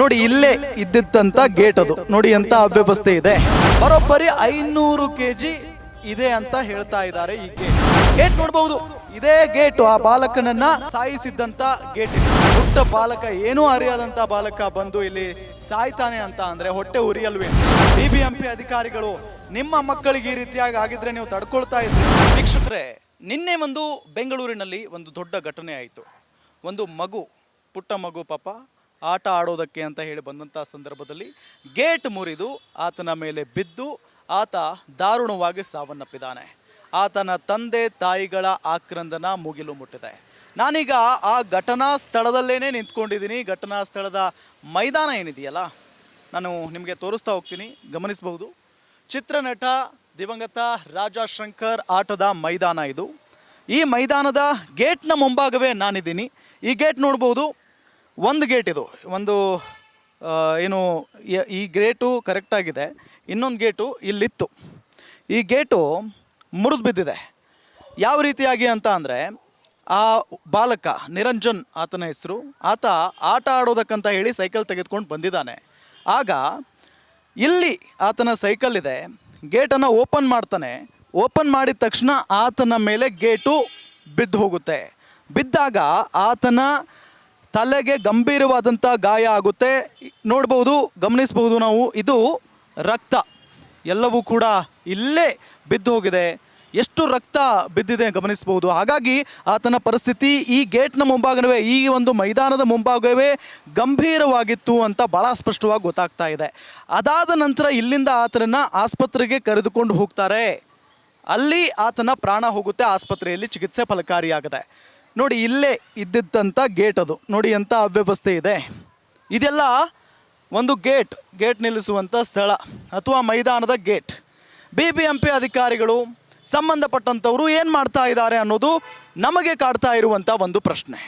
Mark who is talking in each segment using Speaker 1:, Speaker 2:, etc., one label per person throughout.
Speaker 1: ನೋಡಿ, ಇಲ್ಲೇ ಇದ್ದಿದ್ದಂತ ಗೇಟ್ ಅದು. ನೋಡಿ, ಎಂತ ಅವ್ಯವಸ್ಥೆ ಇದೆ. ಬರೋಬ್ಬರಿ ಐನೂರು ಕೆಜಿ ಇದೆ ಅಂತ ಹೇಳ್ತಾ ಇದ್ದಾರೆ ಈ ಗೇಟ್ ಗೇಟ್ ನೋಡಬಹುದು ಇದೇ ಗೇಟ್ ಆ ಬಾಲಕನನ್ನ ಸಾಯಿಸಿದ್ದಂತ ಗೇಟ್ ಪುಟ್ಟ ಬಾಲಕ, ಏನೂ ಅರಿಯದಂತ ಬಾಲಕ ಬಂದು ಇಲ್ಲಿ ಸಾಯ್ತಾನೆ ಅಂತ ಅಂದ್ರೆ ಹೊಟ್ಟೆ ಉರಿಯಲ್ವೇ? ಬಿಬಿಎಂಪಿ ಅಧಿಕಾರಿಗಳು, ನಿಮ್ಮ ಮಕ್ಕಳಿಗೆ ಈ ರೀತಿಯಾಗಿ ಆಗಿದ್ರೆ ನೀವು ತಡ್ಕೊಳ್ತಾ ಇದ್ರಿ. ವೀಕ್ಷಕರೇ, ನಿನ್ನೆ ಒಂದು ಬೆಂಗಳೂರಿನಲ್ಲಿ ಒಂದು ದೊಡ್ಡ ಘಟನೆ ಆಯಿತು. ಒಂದು ಮಗು, ಪುಟ್ಟ ಮಗು ಪಾಪ ಆಟ ಆಡೋದಕ್ಕೆ ಅಂತ ಹೇಳಿ ಬಂದಂಥ ಸಂದರ್ಭದಲ್ಲಿ ಗೇಟ್ ಮುರಿದು ಆತನ ಮೇಲೆ ಬಿದ್ದು ಆತ ದಾರುಣವಾಗಿ ಸಾವನ್ನಪ್ಪಿದ್ದಾನೆ. ಆತನ ತಂದೆ ತಾಯಿಗಳ ಆಕ್ರಂದನ ಮುಗಿಲು ಮುಟ್ಟಿದೆ. ನಾನೀಗ ಆ ಘಟನಾ ಸ್ಥಳದಲ್ಲೇ ನಿಂತ್ಕೊಂಡಿದ್ದೀನಿ. ಘಟನಾ ಸ್ಥಳದ ಮೈದಾನ ಏನಿದೆಯಲ್ಲ, ನಾನು ನಿಮಗೆ ತೋರಿಸ್ತಾ ಹೋಗ್ತೀನಿ. ಗಮನಿಸಬಹುದು. ಚಿತ್ರನಟ ದಿವಂಗತ ರಾಜಾ ಶಂಕರ್ ಆಟದ ಮೈದಾನ ಇದು. ಈ ಮೈದಾನದ ಗೇಟ್ನ ಮುಂಭಾಗವೇ ನಾನಿದ್ದೀನಿ. ಈ ಗೇಟ್ ನೋಡ್ಬೋದು ಒಂದು ಗೇಟ್ ಇದು. ಒಂದು ಏನು ಈ ಗೇಟು ಕರೆಕ್ಟಾಗಿದೆ ಇನ್ನೊಂದು ಗೇಟು ಇಲ್ಲಿತ್ತು. ಈ ಗೇಟು ಮುರಿದು ಬಿದ್ದಿದೆ. ಯಾವ ರೀತಿಯಾಗಿ ಅಂತ ಅಂದರೆ, ಆ ಬಾಲಕ ನಿರಂಜನ್ ಆತನ ಹೆಸರು, ಆತ ಆಟ ಆಡೋದಕ್ಕಂತ ಹೇಳಿ ಸೈಕಲ್ ತೆಗೆದುಕೊಂಡು ಬಂದಿದ್ದಾನೆ. ಆಗ ಇಲ್ಲಿ ಆತನ ಸೈಕಲ್ ಇದೆ, ಗೇಟನ್ನು ಓಪನ್ ಮಾಡ್ತಾನೆ. ಓಪನ್ ಮಾಡಿದ ತಕ್ಷಣ ಆತನ ಮೇಲೆ ಗೇಟು ಬಿದ್ದು ಹೋಗುತ್ತೆ. ಬಿದ್ದಾಗ ಆತನ ತಲೆಗೆ ಗಂಭೀರವಾದಂಥ ಗಾಯ ಆಗುತ್ತೆ. ನೋಡ್ಬೋದು, ಗಮನಿಸ್ಬೋದು ನಾವು, ಇದು ರಕ್ತ. ಎಲ್ಲವೂ ಕೂಡ ಇಲ್ಲೇ ಬಿದ್ದು ಹೋಗಿದೆ. ಎಷ್ಟು ರಕ್ತ ಬಿದ್ದಿದೆ ಗಮನಿಸಬಹುದು ಹಾಗಾಗಿ ಆತನ ಪರಿಸ್ಥಿತಿ ಈ ಗೇಟ್ನ ಮುಂಭಾಗವೇ, ಈ ಒಂದು ಮೈದಾನದ ಮುಂಭಾಗವೇ ಗಂಭೀರವಾಗಿತ್ತು ಅಂತ ಭಾಳ ಸ್ಪಷ್ಟವಾಗಿ ಗೊತ್ತಾಗ್ತಾ ಇದೆ. ಅದಾದ ನಂತರ ಇಲ್ಲಿಂದ ಆತನನ್ನು ಆಸ್ಪತ್ರೆಗೆ ಕರೆದುಕೊಂಡು ಹೋಗ್ತಾರೆ. ಅಲ್ಲಿ ಆತನ ಪ್ರಾಣ ಹೋಗುತ್ತೆ, ಆಸ್ಪತ್ರೆಯಲ್ಲಿ ಚಿಕಿತ್ಸೆ ಫಲಕಾರಿಯಾಗಿದೆ. ನೋಡಿ, ಇಲ್ಲೇ ಇದ್ದಿದ್ದಂಥ ಗೇಟ್ ಅದು. ನೋಡಿ ಎಂಥ ಅವ್ಯವಸ್ಥೆ ಇದೆ. ಇದೆಲ್ಲ ಒಂದು ಗೇಟ್ ಗೇಟ್ ನಿಲ್ಲಿಸುವಂಥ ಸ್ಥಳ ಅಥವಾ ಮೈದಾನದ gate. B B M P ಅಧಿಕಾರಿಗಳು ಸಂಬಂಧಪಟ್ಟಂಥವರು ಏನು ಮಾಡ್ತಾ ಇದ್ದಾರೆ ಅನ್ನೋದು ನಮಗೆ ಕಾಡ್ತಾ ಇರುವಂಥ ಒಂದು ಪ್ರಶ್ನೆ.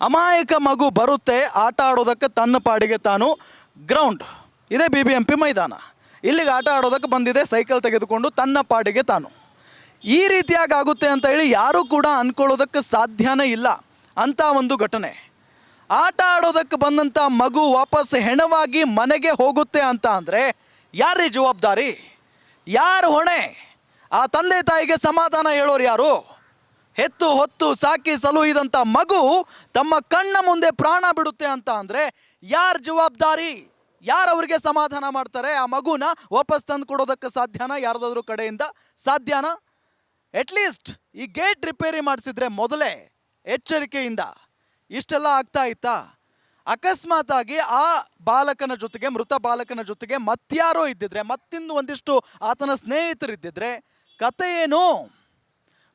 Speaker 1: ಅಮಾಯಕ ಮಗು ಬರುತ್ತೆ, ಆಟ ಆಡೋದಕ್ಕೆ ತನ್ನ ಪಾಡಿಗೆ ತಾನು ಗ್ರೌಂಡ್ ಇದೇ ಬಿ ಬಿ ಎಂ ಪಿ ಮೈದಾನ. ಇಲ್ಲಿಗೆ ಆಟ ಆಡೋದಕ್ಕೆ ಬಂದಿದೆ ಸೈಕಲ್ ತೆಗೆದುಕೊಂಡು ತನ್ನ ಪಾಡಿಗೆ ತಾನು. ಈ ರೀತಿಯಾಗಿ ಆಗುತ್ತೆ ಅಂತ ಹೇಳಿ ಯಾರೂ ಕೂಡ ಅಂದ್ಕೊಳ್ಳೋದಕ್ಕೆ ಸಾಧ್ಯನೇ ಇಲ್ಲ ಅಂತ ಒಂದು ಘಟನೆ. ಆಟ ಆಡೋದಕ್ಕೆ ಬಂದಂಥ ಮಗು ವಾಪಸ್ ಹೆಣವಾಗಿ ಮನೆಗೆ ಹೋಗುತ್ತೆ ಅಂತ ಅಂದರೆ ಯಾರೇ ಜವಾಬ್ದಾರಿ? ಯಾರು ಹೊಣೆ? ಆ ತಂದೆ ತಾಯಿಗೆ ಸಮಾಧಾನ ಹೇಳೋರು ಯಾರು? ಹೆತ್ತು ಹೊತ್ತು ಸಾಕಿ ಸಲುಹಿದಂಥ ಮಗು ತಮ್ಮ ಕಣ್ಣ ಮುಂದೆ ಪ್ರಾಣ ಬಿಡುತ್ತೆ ಅಂತ ಅಂದರೆ ಯಾರು ಜವಾಬ್ದಾರಿ? ಯಾರು ಅವರಿಗೆ ಸಮಾಧಾನ ಮಾಡ್ತಾರೆ? ಆ ಮಗುನ ವಾಪಸ್ ತಂದು ಕೊಡೋದಕ್ಕೆ ಸಾಧ್ಯನಾ? ಯಾರದಾದ್ರೂ ಕಡೆಯಿಂದ ಸಾಧ್ಯನಾ? ಅಟ್ಲೀಸ್ಟ್ ಈ ಗೇಟ್ ರಿಪೇರಿ ಮಾಡಿಸಿದ್ರೆ ಮೊದಲೇ ಎಚ್ಚರಿಕೆಯಿಂದ ಇಷ್ಟೆಲ್ಲ ಆಗ್ತಾ ಇತ್ತಾ? ಅಕಸ್ಮಾತ್ ಆಗಿ ಆ ಬಾಲಕನ ಜೊತೆಗೆ, ಮೃತ ಬಾಲಕನ ಜೊತೆಗೆ ಮತ್ಯಾರೋ ಇದ್ದಿದ್ರೆ ಮತ್ತಿಂದು ಒಂದಿಷ್ಟು ಆತನ ಸ್ನೇಹಿತರಿದ್ದಿದ್ರೆ ಕತೆ ಏನು?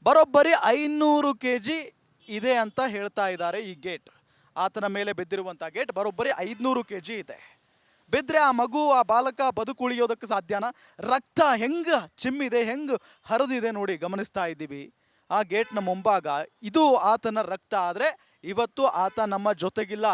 Speaker 1: ಬರೋಬ್ಬರಿ ಐನೂರು ಕೆ ಜಿ ಇದೆ ಅಂತ ಹೇಳ್ತಾ ಇದ್ದಾರೆ ಈ ಗೇಟ್ ಆತನ ಮೇಲೆ ಬಿದ್ದಿರುವಂಥ ಗೇಟ್ ಬರೋಬ್ಬರಿ ಐದುನೂರು ಕೆ ಜಿ ಇದೆ. ಬಿದ್ದರೆ ಆ ಮಗು, ಆ ಬಾಲಕ ಬದುಕು ಉಳಿಯೋದಕ್ಕೆ ಸಾಧ್ಯನಾ? ರಕ್ತ ಹೆಂಗೆ ಚಿಮ್ಮಿದೆ, ಹೆಂಗೆ ಹರಿದಿದೆ ನೋಡಿ ಗಮನಿಸ್ತಾ ಇದ್ದೀವಿ. ಆ ಗೇಟ್ನ ಮುಂಭಾಗ ಇದು ಆತನ ರಕ್ತ. ಆದರೆ ಇವತ್ತು ಆತ ನಮ್ಮ ಜೊತೆಗಿಲ್ಲ.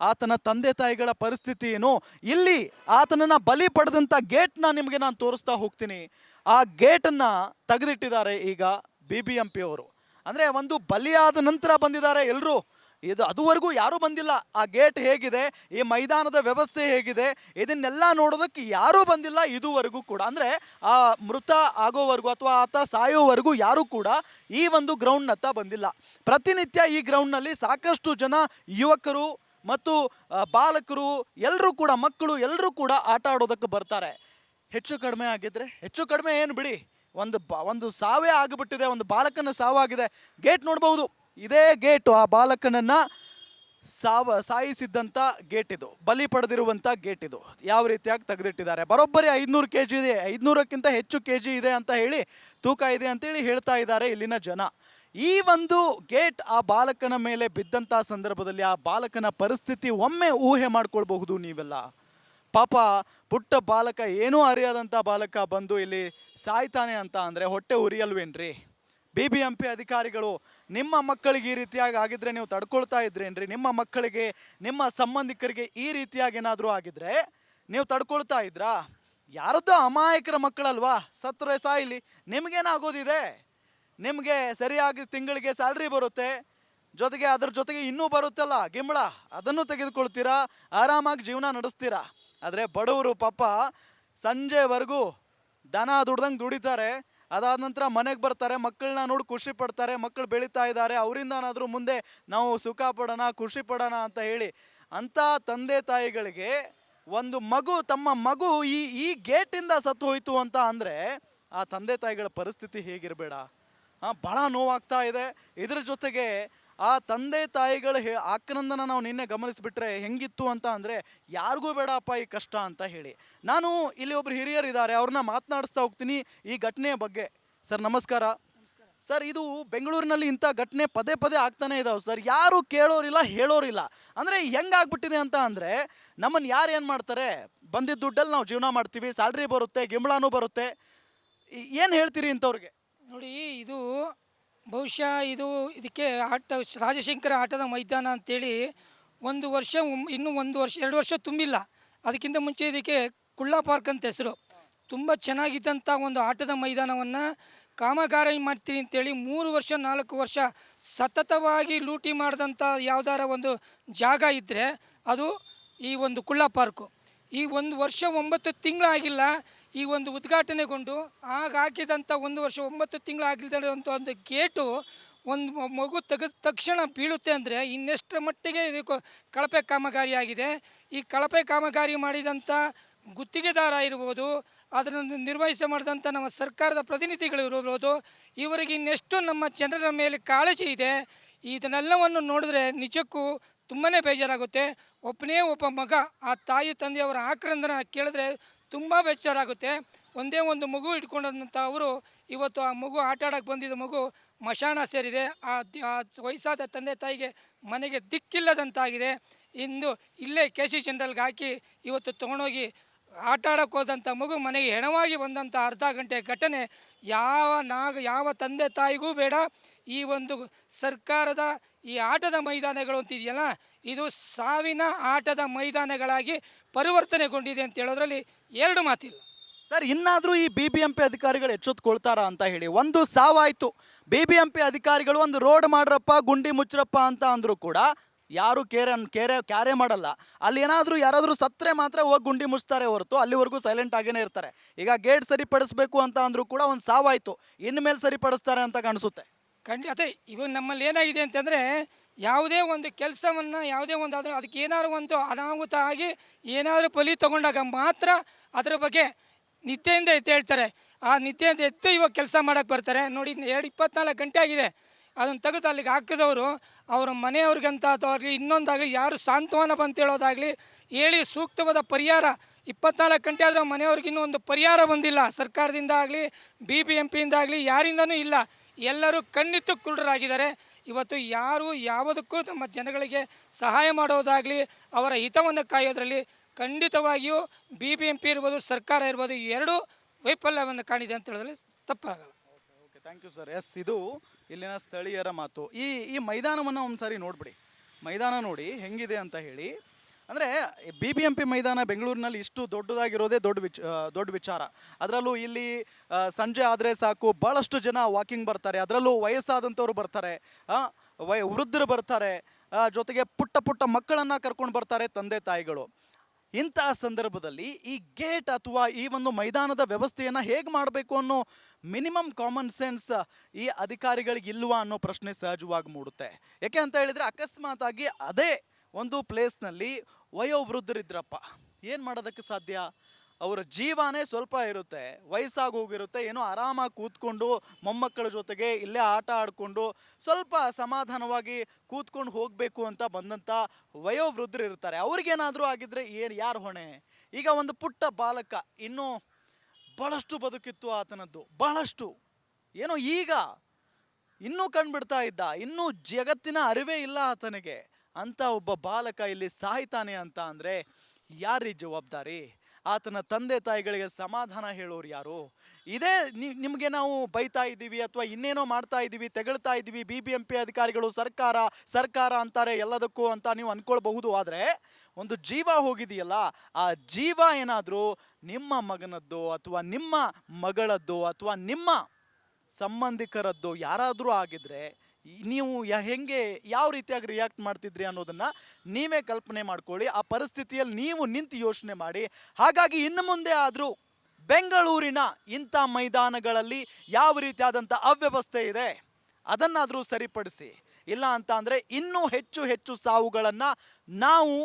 Speaker 1: ಆತನ ತಂದೆ ತಾಯಿಗಳ ಪರಿಸ್ಥಿತಿ ಏನು? ಇಲ್ಲಿ ಆತನನ್ನ ಬಲಿ ಪಡೆದಂಥ ಗೇಟ್ನ ನಿಮಗೆ ನಾನು ತೋರಿಸ್ತಾ ಹೋಗ್ತೀನಿ. ಆ ಗೇಟನ್ನು ತೆಗೆದಿಟ್ಟಿದ್ದಾರೆ ಈಗ ಬಿ ಬಿ ಎಂ ಪಿ ಅವರು. ಅಂದರೆ ಒಂದು ಬಲಿಯಾದ ನಂತರ ಬಂದಿದ್ದಾರೆ ಎಲ್ಲರೂ ಇದು ಅದುವರೆಗೂ ಯಾರೂ ಬಂದಿಲ್ಲ. ಆ ಗೇಟ್ ಹೇಗಿದೆ? ಈ ಮೈದಾನದ ವ್ಯವಸ್ಥೆ ಹೇಗಿದೆ? ಇದನ್ನೆಲ್ಲ ನೋಡೋದಕ್ಕೆ ಯಾರೂ ಬಂದಿಲ್ಲ ಇದುವರೆಗೂ ಕೂಡ. ಅಂದರೆ ಆ ಮೃತ ಆಗೋವರೆಗೂ ಅಥವಾ ಆತ ಸಾಯೋವರೆಗೂ ಯಾರೂ ಕೂಡ ಈ ಒಂದು ಗ್ರೌಂಡ್ನತ್ತ ಬಂದಿಲ್ಲ. ಪ್ರತಿನಿತ್ಯ ಈ ಗ್ರೌಂಡ್ನಲ್ಲಿ ಸಾಕಷ್ಟು ಜನ ಯುವಕರು ಮತ್ತು ಬಾಲಕರು ಎಲ್ಲರೂ ಕೂಡ, ಮಕ್ಕಳು ಎಲ್ಲರೂ ಕೂಡ ಆಟ ಆಡೋದಕ್ಕೆ ಬರ್ತಾರೆ. ಹೆಚ್ಚು ಕಡಿಮೆ ಆಗಿದ್ರೆ? ಹೆಚ್ಚು ಕಡಿಮೆ ಏನು ಬಿಡಿ? ಒಂದು ಬ, ಒಂದು ಸಾವೇ ಆಗಿಬಿಟ್ಟಿದೆ. ಒಂದು ಬಾಲಕನ ಸಾವಾಗಿದೆ. ಗೇಟ್ ನೋಡ್ಬೋದು. ಇದೇ ಗೇಟು, ಆ ಬಾಲಕನನ್ನ ಸಾವ ಸಾಯಿಸಿದ್ದಂಥ ಗೇಟ್ ಇದು ಬಲಿ ಪಡೆದಿರುವಂಥ ಗೇಟ್ ಇದು ಯಾವ ರೀತಿಯಾಗಿ ತೆಗೆದಿಟ್ಟಿದ್ದಾರೆ? ಬರೋಬ್ಬರಿ ಐದುನೂರು ಕೆ ಜಿ ಇದೆ, ಐದುನೂರಕ್ಕಿಂತ ಹೆಚ್ಚು ಕೆ ಜಿ ಇದೆ ಅಂತ ಹೇಳಿ ತೂಕ ಇದೆ ಅಂತೇಳಿ ಹೇಳ್ತಾ ಇದ್ದಾರೆ ಇಲ್ಲಿನ ಜನ. ಈ ಒಂದು ಗೇಟ್ ಆ ಬಾಲಕನ ಮೇಲೆ ಬಿದ್ದಂಥ ಸಂದರ್ಭದಲ್ಲಿ ಆ ಬಾಲಕನ ಪರಿಸ್ಥಿತಿ ಒಮ್ಮೆ ಊಹೆ ಮಾಡ್ಕೊಳ್ಬಹುದು ನೀವೆಲ್ಲ. ಪಾಪ, ಪುಟ್ಟ ಬಾಲಕ ಏನೂ ಅರಿಯದಂಥ ಬಾಲಕ ಬಂದು ಇಲ್ಲಿ ಸಾಯ್ತಾನೆ ಅಂತ ಅಂದರೆ ಹೊಟ್ಟೆ ಉರಿಯಲ್ವೇನ್ರಿ? ಬಿ ಬಿ ಎಂ ಅಧಿಕಾರಿಗಳು, ನಿಮ್ಮ ಮಕ್ಕಳಿಗೆ ಈ ರೀತಿಯಾಗಿ ಆಗಿದ್ರೆ ನೀವು ತಡ್ಕೊಳ್ತಾ ಇದ್ರೇನ್ರಿ? ನಿಮ್ಮ ಮಕ್ಕಳಿಗೆ, ನಿಮ್ಮ ಸಂಬಂಧಿಕರಿಗೆ ಈ ರೀತಿಯಾಗಿ ಏನಾದರೂ ಆಗಿದ್ರೆ ನೀವು ತಡ್ಕೊಳ್ತಾ ಇದ್ರಾ? ಯಾರದ್ದು ಅಮಾಯಕರ ಮಕ್ಕಳಲ್ವಾ? ಸತ್ತರೆ ಸಾಯಿಲಿ. ನಿಮಗೇನಾಗೋದಿದೆ? ನಿಮಗೆ ಸರಿಯಾಗಿ ತಿಂಗಳಿಗೆ ಸ್ಯಾಲ್ರಿ ಬರುತ್ತೆ. ಜೊತೆಗೆ ಅದ್ರ ಜೊತೆಗೆ ಇನ್ನೂ ಬರುತ್ತಲ್ಲ ಗಿಂಬಳ ಅದನ್ನು ತೆಗೆದುಕೊಳ್ತೀರಾ? ಆರಾಮಾಗಿ ಜೀವನ ನಡೆಸ್ತೀರಾ? ಆದರೆ ಬಡವರು ಪಾಪ, ಸಂಜೆವರೆಗೂ ದನ ದುಡ್ದಂಗೆ ದುಡಿತಾರೆ. ಅದಾದ ನಂತರ ಮನೆಗೆ ಬರ್ತಾರೆ ಮಕ್ಕಳನ್ನ ನೋಡಿ ಖುಷಿ ಪಡ್ತಾರೆ ಮಕ್ಕಳು ಬೆಳೀತಾ ಇದ್ದಾರೆ ಅವರಿಂದನಾದರೂ ಮುಂದೆ ನಾವು ಸುಖ ಪಡೋಣ, ಖುಷಿ ಪಡೋಣ ಅಂತ ಹೇಳಿ ಅಂಥ ತಂದೆ ತಾಯಿಗಳಿಗೆ ಒಂದು ಮಗು, ತಮ್ಮ ಮಗು ಈ ಈ ಗೇಟಿಂದ ಸತ್ತು ಹೋಯಿತು ಅಂತ ಅಂದರೆ ಆ ತಂದೆ ತಾಯಿಗಳ ಪರಿಸ್ಥಿತಿ ಹೇಗಿರಬೇಡ. ಭಾಳ ನೋವಾಗ್ತಾ ಇದೆ. ಇದರ ಜೊತೆಗೆ ಆ ತಂದೆ ತಾಯಿಗಳು ಹೇ ಆಕ್ರಂದನ ನಾವು ನಿನ್ನೆ ಗಮನಿಸಿಬಿಟ್ರೆ ಹೆಂಗಿತ್ತು ಅಂತ ಅಂದರೆ, ಯಾರಿಗೂ ಬೇಡಪ್ಪ ಈ ಕಷ್ಟ ಅಂತ ಹೇಳಿ. ನಾನು ಇಲ್ಲಿ ಒಬ್ರು ಹಿರಿಯರಿದ್ದಾರೆ, ಅವ್ರನ್ನ ಮಾತನಾಡಿಸ್ತಾ ಹೋಗ್ತೀನಿ ಈ ಘಟನೆಯ ಬಗ್ಗೆ. ಸರ್, ನಮಸ್ಕಾರ. ಸರ್, ಇದು ಬೆಂಗಳೂರಿನಲ್ಲಿ ಇಂಥ ಘಟನೆ ಪದೇ ಪದೇ ಆಗ್ತಾನೆ ಇದಾವೆ ಸರ್. ಯಾರು ಕೇಳೋರಿಲ್ಲ, ಹೇಳೋರಿಲ್ಲ. ಅಂದರೆ ಹೆಂಗಾಗ್ಬಿಟ್ಟಿದೆ ಅಂತ ಅಂದರೆ ನಮ್ಮನ್ನು ಯಾರು ಏನು ಮಾಡ್ತಾರೆ? ಬಂದಿದ್ದ ದುಡ್ಡಲ್ಲಿ ನಾವು ಜೀವನ ಮಾಡ್ತೀವಿ, ಸ್ಯಾಲ್ರಿ ಬರುತ್ತೆ, ಗಿಂಬಳಾನು ಬರುತ್ತೆ. ಏನು ಹೇಳ್ತೀರಿ ಇಂಥವ್ರಿಗೆ?
Speaker 2: ನೋಡಿ, ಇದು ಬಹುಶಃ ಇದು ಇದಕ್ಕೆ ಆಟ ರಾಜಶಂಕರ ಆಟದ ಮೈದಾನ ಅಂತೇಳಿ ಒಂದು ವರ್ಷ ಇನ್ನೂ ಒಂದು ವರ್ಷ, ಎರಡು ವರ್ಷ ತುಂಬಿಲ್ಲ. ಅದಕ್ಕಿಂತ ಮುಂಚೆ ಇದಕ್ಕೆ ಕುಳ್ಳ ಪಾರ್ಕ್ ಅಂತ ಹೆಸರು. ತುಂಬ ಚೆನ್ನಾಗಿದ್ದಂಥ ಒಂದು ಆಟದ ಮೈದಾನವನ್ನು ಕಾಮಗಾರಿ ಮಾಡ್ತೀನಿ ಅಂತೇಳಿ ಮೂರು ವರ್ಷ, ನಾಲ್ಕು ವರ್ಷ ಸತತವಾಗಿ ಲೂಟಿ ಮಾಡಿದಂಥ ಯಾವ್ದಾರ ಒಂದು ಜಾಗ ಇದ್ದರೆ ಅದು ಈ ಒಂದು ಕುಳ್ಳ ಪಾರ್ಕು. ಈ ಒಂದು ವರ್ಷ ಒಂಬತ್ತು ತಿಂಗಳಾಗಿಲ್ಲ, ಈ ಒಂದು ಉದ್ಘಾಟನೆಗೊಂಡು ಆಗ ಹಾಕಿದಂಥ ಒಂದು ವರ್ಷ ಒಂಬತ್ತು ತಿಂಗಳು ಆಗಿಲ್ದಿರೋಂಥ ಒಂದು ಗೇಟು ಒಂದು ಮಗು ತೆಗೆದ ತಕ್ಷಣ ಬೀಳುತ್ತೆ ಅಂದರೆ ಇನ್ನೆಷ್ಟರ ಮಟ್ಟಿಗೆ ಇದು ಕಳಪೆ ಕಾಮಗಾರಿಯಾಗಿದೆ ಈ ಕಳಪೆ ಕಾಮಗಾರಿ ಮಾಡಿದಂಥ ಗುತ್ತಿಗೆದಾರ ಇರ್ಬೋದು ಅದನ್ನು ನಿರ್ವಹಿಸ ಮಾಡಿದಂಥ ನಮ್ಮ ಸರ್ಕಾರದ ಪ್ರತಿನಿಧಿಗಳು ಇರ್ಬೋದು, ಇವರಿಗೆ ಇನ್ನೆಷ್ಟು ನಮ್ಮ ಜನರ ಮೇಲೆ ಕಾಳಜಿ ಇದೆ, ಇದನ್ನೆಲ್ಲವನ್ನು ನೋಡಿದ್ರೆ ನಿಜಕ್ಕೂ ತುಂಬಾ ಬೇಜಾರಾಗುತ್ತೆ. ಒಬ್ಬನೇ ಒಬ್ಬ ಮಗ ಆ ತಾಯಿ ತಂದೆಯವರ ಆಕ್ರಂದನ ಕೇಳಿದ್ರೆ ತುಂಬ ಬೇಜಾರಾಗುತ್ತೆ. ಒಂದೇ ಒಂದು ಮಗು ಇಟ್ಕೊಂಡಂಥ ಅವರು ಇವತ್ತು ಆ ಮಗು ಆಟ ಆಡೋಕ್ಕೆ ಬಂದಿದ್ದ ಮಗು ಮಶಾಣ ಸೇರಿದೆ. ಆ ವಯಸ್ಸಾದ ತಂದೆ ತಾಯಿಗೆ ಮನೆಗೆ ದಿಕ್ಕಿಲ್ಲದಂತಾಗಿದೆ. ಇಂದು ಇಲ್ಲೇ ಕೆ ಸಿ ಜನರಲ್ಗೆ ಹಾಕಿ ಇವತ್ತು ತೊಗೊಂಡೋಗಿ ಆಟ ಆಡೋಕ್ಕೋದಂಥ ಮಗು ಮನೆಗೆ ಹೆಣವಾಗಿ ಬಂದಂಥ ಅರ್ಧ ಗಂಟೆ ಘಟನೆ. ಯಾವ ನಾಗ, ಯಾವ ತಂದೆ ತಾಯಿಗೂ ಬೇಡ. ಈ ಒಂದು ಸರ್ಕಾರದ ಈ ಆಟದ ಮೈದಾನಗಳು ಅಂತಿದೆಯಲ್ಲ, ಇದು ಸಾವಿನ ಆಟದ ಮೈದಾನಗಳಾಗಿ ಪರಿವರ್ತನೆಗೊಂಡಿದೆ ಅಂತ ಹೇಳೋದ್ರಲ್ಲಿ ಎರಡು ಮಾತಿಲ್ಲ.
Speaker 1: ಸರ್, ಇನ್ನಾದರೂ ಈ ಬಿ ಬಿ ಎಂ ಪಿ ಅಧಿಕಾರಿಗಳು ಎಚ್ಚೆತ್ಕೊಳ್ತಾರಾ ಅಂತ ಹೇಳಿ. ಒಂದು ಸಾವಾಯಿತು. ಬಿ ಬಿ ಎಂ ಪಿ ಅಧಿಕಾರಿಗಳು ಒಂದು ರೋಡ್ ಮಾಡ್ರಪ್ಪ, ಗುಂಡಿ ಮುಚ್ಚ್ರಪ್ಪ ಅಂತ ಅಂದರೂ ಕೂಡ ಯಾರು ಕೇರೆ ಕೇರೆ, ಕ್ಯಾರೆ ಮಾಡಲ್ಲ. ಅಲ್ಲಿ ಏನಾದರೂ ಯಾರಾದರೂ ಸತ್ತರೆ ಮಾತ್ರ ಹೋಗಿ ಗುಂಡಿ ಮುಚ್ತಾರೆ ಹೊರತು ಅಲ್ಲಿವರೆಗೂ ಸೈಲೆಂಟ್ ಆಗೇನೆ ಇರ್ತಾರೆ. ಈಗ ಗೇಟ್ ಸರಿಪಡಿಸಬೇಕು ಅಂತ ಅಂದರೂ ಕೂಡ ಒಂದು ಸಾವಾಯಿತು. ಇನ್ಮೇಲೆ ಸರಿಪಡಿಸ್ತಾರೆ ಅಂತ ಕಾಣಿಸುತ್ತೆ.
Speaker 2: ಖಂಡಿತ ಅದೇ ಇವಾಗ ನಮ್ಮಲ್ಲಿ ಏನಾಗಿದೆ ಅಂತಂದರೆ ಯಾವುದೇ ಒಂದು ಕೆಲಸವನ್ನು ಯಾವುದೇ ಒಂದು ಅದ್ರ ಅದಕ್ಕೆ ಏನಾದರೂ ಒಂದು ಅನಾಹುತ ಆಗಿ ಏನಾದರೂ ಬಲಿ ತಗೊಂಡಾಗ ಮಾತ್ರ ಅದರ ಬಗ್ಗೆ ನಿದ್ದೆಯಿಂದ ಎತ್ತೇಳ್ತಾರೆ ಆ ನಿದ್ದೆಯಿಂದ ಎದ್ದು ಇವಾಗ ಕೆಲಸ ಮಾಡೋಕ್ಕೆ ಬರ್ತಾರೆ. ನೋಡಿ ಎರಡು ಇಪ್ಪತ್ನಾಲ್ಕು ಗಂಟೆ ಆಗಿದೆ. ಅದನ್ನು ತೆಗೆದು ಅಲ್ಲಿಗೆ ಹಾಕಿದವರು, ಅವರ ಮನೆಯವ್ರಿಗಂತ ಆಗಲಿ ಇನ್ನೊಂದಾಗಲಿ ಯಾರು ಸಾಂತ್ವನ ಬಂತ ಹೇಳೋದಾಗಲಿ, ಹೇಳಿ ಸೂಕ್ತವಾದ ಪರಿಹಾರ, ಇಪ್ಪತ್ನಾಲ್ಕು ಗಂಟೆ ಆದರೆ ಮನೆಯವ್ರಿಗೆ ಇನ್ನೂ ಒಂದು ಪರಿಹಾರ ಬಂದಿಲ್ಲ. ಸರ್ಕಾರದಿಂದ ಆಗಲಿ ಬಿ ಬಿ ಎಂ ಪಿಯಿಂದ ಆಗಲಿ, ಯಾರಿಂದನೂ ಇಲ್ಲ. ಎಲ್ಲರೂ ಕಣ್ಣಿತ್ತು ಕುರುಡರಾಗಿದ್ದಾರೆ. ಇವತ್ತು ಯಾರು ಯಾವುದಕ್ಕೂ ನಮ್ಮ ಜನಗಳಿಗೆ ಸಹಾಯ ಮಾಡೋದಾಗಲಿ, ಅವರ ಹಿತವನ್ನು ಕಾಯೋದ್ರಲ್ಲಿ ಖಂಡಿತವಾಗಿಯೂ ಬಿ ಬಿ ಎಂ ಪಿ ಇರ್ಬೋದು, ಸರ್ಕಾರ ಇರ್ಬೋದು, ಎರಡೂ ವೈಫಲ್ಯವನ್ನು ಕಾಣಿದೆ ಅಂತ ಹೇಳೋದ್ರಲ್ಲಿ ತಪ್ಪಾಗಲ್ಲ.
Speaker 1: Okay thank you sir yes ಇದು ಇಲ್ಲಿನ ಸ್ಥಳೀಯರ ಮಾತು. ಈ ಈ ಮೈದಾನವನ್ನು ಒಂದು ಸಾರಿ ನೋಡ್ಬಿಡಿ. ಮೈದಾನ ನೋಡಿ ಹೆಂಗಿದೆ ಅಂತ ಹೇಳಿ. ಅಂದರೆ ಬಿ ಬಿ ಎಂ ಪಿ ಮೈದಾನ ಬೆಂಗಳೂರಿನಲ್ಲಿ ಇಷ್ಟು ದೊಡ್ಡದಾಗಿರೋದೇ ದೊಡ್ಡ ವಿಚ ದೊಡ್ಡ ವಿಚಾರ. ಅದರಲ್ಲೂ ಇಲ್ಲಿ ಸಂಜೆ ಆದರೆ ಸಾಕು. ಭಾಳಷ್ಟು ಜನ ವಾಕಿಂಗ್ ಬರ್ತಾರೆ. ಅದರಲ್ಲೂ ವಯಸ್ಸಾದಂಥವ್ರು ಬರ್ತಾರೆ. ವಯ, ವೃದ್ಧರು ಬರ್ತಾರೆ. ಜೊತೆಗೆ ಪುಟ್ಟ ಪುಟ್ಟ ಮಕ್ಕಳನ್ನು ಕರ್ಕೊಂಡು ಬರ್ತಾರೆ ತಂದೆ ತಾಯಿಗಳು. ಇಂತಹ ಸಂದರ್ಭದಲ್ಲಿ ಈ ಗೇಟ್ ಅಥವಾ ಈ ಒಂದು ಮೈದಾನದ ವ್ಯವಸ್ಥೆಯನ್ನು ಹೇಗೆ ಮಾಡಬೇಕು ಅನ್ನೋ ಮಿನಿಮಮ್ ಕಾಮನ್ ಸೆನ್ಸ್ ಈ ಅಧಿಕಾರಿಗಳಿಗೆ ಇಲ್ವಾ ಅನ್ನೋ ಪ್ರಶ್ನೆ ಸಹಜವಾಗಿ ಮೂಡುತ್ತೆ. ಯಾಕೆ ಅಂತ ಹೇಳಿದರೆ ಅಕಸ್ಮಾತ್ ಆಗಿ ಅದೇ ಒಂದು ಪ್ಲೇಸ್ನಲ್ಲಿ ವಯೋವೃದ್ಧರಿದ್ರಪ್ಪ. ಏನು ಮಾಡೋದಕ್ಕೆ ಸಾಧ್ಯ? ಅವರ ಜೀವನೇ ಸ್ವಲ್ಪ ಇರುತ್ತೆ, ವಯಸ್ಸಾಗಿ ಹೋಗಿರುತ್ತೆ, ಏನೋ ಆರಾಮಾಗಿ ಕೂತ್ಕೊಂಡು ಮೊಮ್ಮಕ್ಕಳ ಜೊತೆಗೆ ಇಲ್ಲೇ ಆಟ ಆಡಿಕೊಂಡು ಸ್ವಲ್ಪ ಸಮಾಧಾನವಾಗಿ ಕೂತ್ಕೊಂಡು ಹೋಗಬೇಕು ಅಂತ ಬಂದಂಥ ವಯೋವೃದ್ಧರು ಇರ್ತಾರೆ. ಅವ್ರಿಗೇನಾದರೂ ಆಗಿದ್ರೆ ಏನು, ಯಾರು ಹೊಣೆ? ಈಗ ಒಂದು ಪುಟ್ಟ ಬಾಲಕ ಇನ್ನೂ ಬಹಳಷ್ಟು ಬದುಕಿತ್ತು ಆತನದ್ದು, ಬಹಳಷ್ಟು. ಏನೋ ಈಗ ಇನ್ನೂ ಕಂಡುಬಿಡ್ತಾ ಇದ್ದ, ಇನ್ನೂ ಜಗತ್ತಿನ ಅರಿವೇ ಇಲ್ಲ ಆತನಿಗೆ. ಅಂತ ಒಬ್ಬ ಬಾಲಕ ಇಲ್ಲಿ ಸಾಯ್ತಾನೆ ಅಂತ ಅಂದರೆ ಯಾರೀ ಜವಾಬ್ದಾರಿ? ಆತನ ತಂದೆ ತಾಯಿಗಳಿಗೆ ಸಮಾಧಾನ ಹೇಳೋರು ಯಾರು? ಇದೇ ನಿಮಗೆ ನಾವು ಬೈತಾ ಇದ್ದೀವಿ ಅಥವಾ ಇನ್ನೇನೋ ಮಾಡ್ತಾ ಇದ್ದೀವಿ, ತೆಗಳ್ತಾ ಇದ್ದೀವಿ, ಬಿ ಬಿ ಎಂ ಪಿ ಅಧಿಕಾರಿಗಳು ಸರ್ಕಾರ ಸರ್ಕಾರ ಅಂತಾರೆ ಎಲ್ಲದಕ್ಕೂ ಅಂತ ನೀವು ಅಂದ್ಕೊಳ್ಬಹುದು ಆದರೆ ಒಂದು ಜೀವ ಹೋಗಿದೆಯಲ್ಲ, ಆ ಜೀವ ಏನಾದರೂ ನಿಮ್ಮ ಮಗನದ್ದು ಅಥವಾ ನಿಮ್ಮ ಮಗಳದ್ದು ಅಥವಾ ನಿಮ್ಮ ಸಂಬಂಧಿಕರದ್ದು ಯಾರಾದರೂ ಆಗಿದ್ರೆ ನೀವು ಯಾ ಹೆಂಗೆ ಯಾವ ರೀತಿಯಾಗಿ ರಿಯಾಕ್ಟ್ ಮಾಡ್ತಿದ್ರಿ ಅನ್ನೋದನ್ನ ನೀವೇ ಕಲ್ಪನೆ ಮಾಡ್ಕೊಳ್ಳಿ. ಆ ಪರಿಸ್ಥಿತಿಯಲ್ಲಿ ನೀವು ನಿಂತು ಯೋಚನೆ ಮಾಡಿ. ಹಾಗಾಗಿ ಇನ್ನು ಮುಂದೆ ಆದರೂ ಬೆಂಗಳೂರಿನ ಇಂಥ ಮೈದಾನಗಳಲ್ಲಿ ಯಾವ ರೀತಿಯಾದಂಥ ಅವ್ಯವಸ್ಥೆ ಇದೆ ಅದನ್ನಾದರೂ ಸರಿಪಡಿಸಿ. ಇಲ್ಲ ಅಂತ ಅಂದರೆ ಇನ್ನೂ ಹೆಚ್ಚು ಹೆಚ್ಚು ಸಾವುಗಳನ್ನು ನಾವು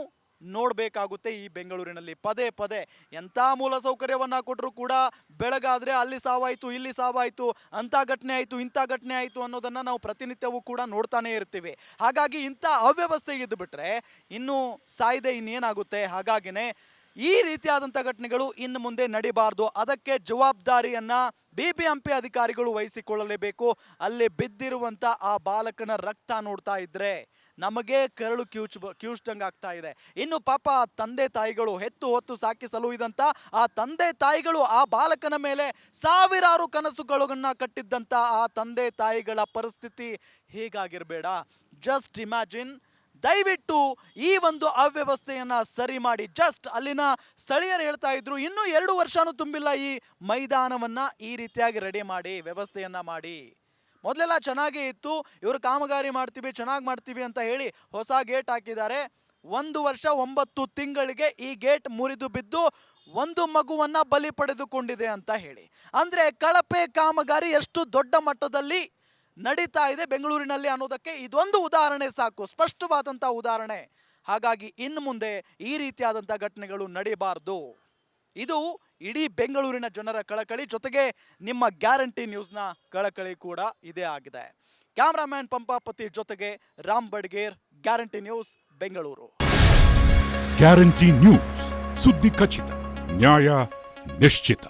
Speaker 1: ನೋಡಬೇಕಾಗುತ್ತೆ ಈ ಬೆಂಗಳೂರಿನಲ್ಲಿ. ಪದೇ ಪದೇ ಎಂಥ ಮೂಲ ಸೌಕರ್ಯವನ್ನು ಕೊಟ್ಟರು ಕೂಡ ಬೆಳಗಾದರೆ ಅಲ್ಲಿ ಸಾವಾಯಿತು, ಇಲ್ಲಿ ಸಾವಾಯಿತು, ಅಂಥ ಘಟನೆ ಆಯಿತು, ಇಂಥ ಘಟನೆ ಆಯಿತು ಅನ್ನೋದನ್ನು ನಾವು ಪ್ರತಿನಿತ್ಯವೂ ಕೂಡ ನೋಡ್ತಾನೆ ಇರ್ತೀವಿ. ಹಾಗಾಗಿ ಇಂಥ ಅವ್ಯವಸ್ಥೆ ಇದ್ದುಬಿಟ್ರೆ ಇನ್ನೂ ಸಾಯ್ದೆ ಇನ್ನೇನಾಗುತ್ತೆ? ಹಾಗಾಗಿನೇ ಈ ರೀತಿಯಾದಂಥ ಘಟನೆಗಳು ಇನ್ನು ಮುಂದೆ ನಡಿಬಾರ್ದು. ಅದಕ್ಕೆ ಜವಾಬ್ದಾರಿಯನ್ನ ಬಿ ಬಿ ಎಂ ಪಿ ಅಧಿಕಾರಿಗಳು ವಹಿಸಿಕೊಳ್ಳಲೇಬೇಕು. ಅಲ್ಲಿ ಬಿದ್ದಿರುವಂಥ ಆ ಬಾಲಕನ ರಕ್ತ ನೋಡ್ತಾ ಇದ್ರೆ ನಮಗೆ ಕರಳು ಕ್ಯೂಚ್ ಕ್ಯೂಚ್ದಂಗೆ ಆಗ್ತಾ ಇದೆ. ಇನ್ನು ಪಾಪ ತಂದೆ ತಾಯಿಗಳು ಹೆತ್ತು ಹೊತ್ತು ಸಾಕಿ ಸಲುಹಿದಂಥ ಆ ತಂದೆ ತಾಯಿಗಳು ಆ ಬಾಲಕನ ಮೇಲೆ ಸಾವಿರಾರು ಕನಸುಗಳನ್ನ ಕಟ್ಟಿದ್ದಂಥ ಆ ತಂದೆ ತಾಯಿಗಳ ಪರಿಸ್ಥಿತಿ ಹೀಗಾಗಿರಬೇಡ. ಜಸ್ಟ್ ಇಮ್ಯಾಜಿನ್ ದಯವಿಟ್ಟು ಈ ಒಂದು ಅವ್ಯವಸ್ಥೆಯನ್ನ ಸರಿ ಮಾಡಿ. ಜಸ್ಟ್ ಅಲ್ಲಿನ ಸ್ಥಳೀಯರು ಹೇಳ್ತಾ ಇದ್ರು, ಇನ್ನೂ ಎರಡು ವರ್ಷನೂ ತುಂಬಿಲ್ಲ ಈ ಮೈದಾನವನ್ನ ಈ ರೀತಿಯಾಗಿ ರೆಡಿ ಮಾಡಿ, ವ್ಯವಸ್ಥೆಯನ್ನ ಮಾಡಿ. ಮೊದಲೆಲ್ಲ ಚೆನ್ನಾಗೇ ಇತ್ತು. ಇವರು ಕಾಮಗಾರಿ ಮಾಡ್ತೀವಿ, ಚೆನ್ನಾಗಿ ಮಾಡ್ತೀವಿ ಅಂತ ಹೇಳಿ ಹೊಸ ಗೇಟ್ ಹಾಕಿದ್ದಾರೆ. ಒಂದು ವರ್ಷ ಒಂಬತ್ತು ತಿಂಗಳಿಗೆ ಈ ಗೇಟ್ ಮುರಿದು ಬಿದ್ದು ಒಂದು ಮಗುವನ್ನ ಬಲಿ ಪಡೆದುಕೊಂಡಿದೆ ಅಂತ ಹೇಳಿ. ಅಂದ್ರೆ ಕಳಪೆ ಕಾಮಗಾರಿ ಎಷ್ಟು ದೊಡ್ಡ ಮಟ್ಟದಲ್ಲಿ ನಡೀತಾ ಇದೆ ಬೆಂಗಳೂರಿನಲ್ಲಿ ಅನ್ನೋದಕ್ಕೆ ಇದೊಂದು ಉದಾಹರಣೆ ಸಾಕು ಸ್ಪಷ್ಟವಾದಂಥ ಉದಾಹರಣೆ. ಹಾಗಾಗಿ ಇನ್ನು ಮುಂದೆ ಈ ರೀತಿಯಾದಂಥ ಘಟನೆಗಳು ನಡೀಬಾರ್ದು. ಇದು ಇಡೀ ಬೆಂಗಳೂರಿನ ಜನರ ಕಳಕಳಿ ಜೊತೆಗೆ ನಿಮ್ಮ ಗ್ಯಾರಂಟಿ ನ್ಯೂಸ್ನ ಕಳಕಳಿ ಕೂಡ ಇದೇ ಆಗಿದೆ. ಕ್ಯಾಮ್ರಾಮ್ಯಾನ್ ಪಂಪಾಪತಿ ಜೊತೆಗೆ Ram Badiger, Guarantee News, Bengaluru.
Speaker 3: Guarantee News, ಸುದ್ದಿ ಖಚಿತ, ನ್ಯಾಯ ನಿಶ್ಚಿತ.